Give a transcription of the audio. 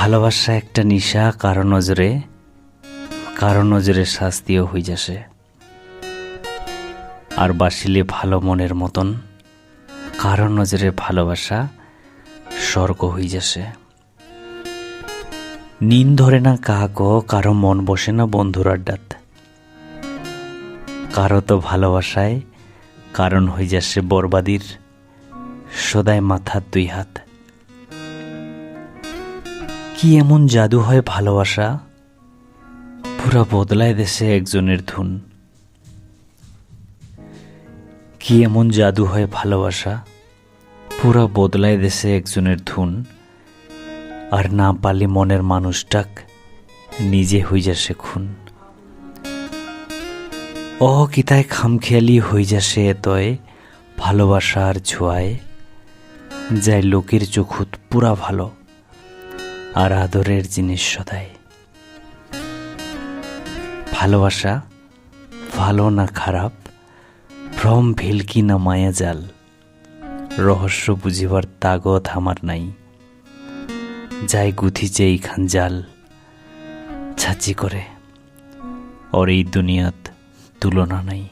ভালোবাসা একটা নিশা, কারও নজরে কারও নজরে শাস্তিও হই যাসে। আর বাসিলে ভালো মনের মতন, কারও নজরে ভালোবাসা স্বর্গ হই যাসে। নিন ধরে না কাকও কারও মন বসে না বন্ধুর আড্ডাত। কারও তো ভালোবাসায় কারণ হই যাসে বরবাদির সদায় মাথার দুই হাত। কি এমন জাদু হয় ভালোবাসা? পুরা বদলায় দেশে একজনের ধুন। কি এমন জাদু হয় ভালোবাসা? পুরা বদলায় দেশে একজনের ধুন। আর না পারলে মনের মানুষটাক নিজে হই যাসে খুন। অ কিতায় খামখেয়ালি হই যাসে এতয় ভালোবাসার ছোঁয়ায় যায় লোকের চোখুত পুরা ভালো। আর আদরের জিনিস সদায় ভালোবাসা ভালো না খারাপ, ভ্রম ভেলকি না মায়া জাল। রহস্য বুঝিবার তাগত আমার নাই। যাই গুথিছে এইখান জাল, ছাচি করে। ওর এই দুনিয়াত তুলনা নাই।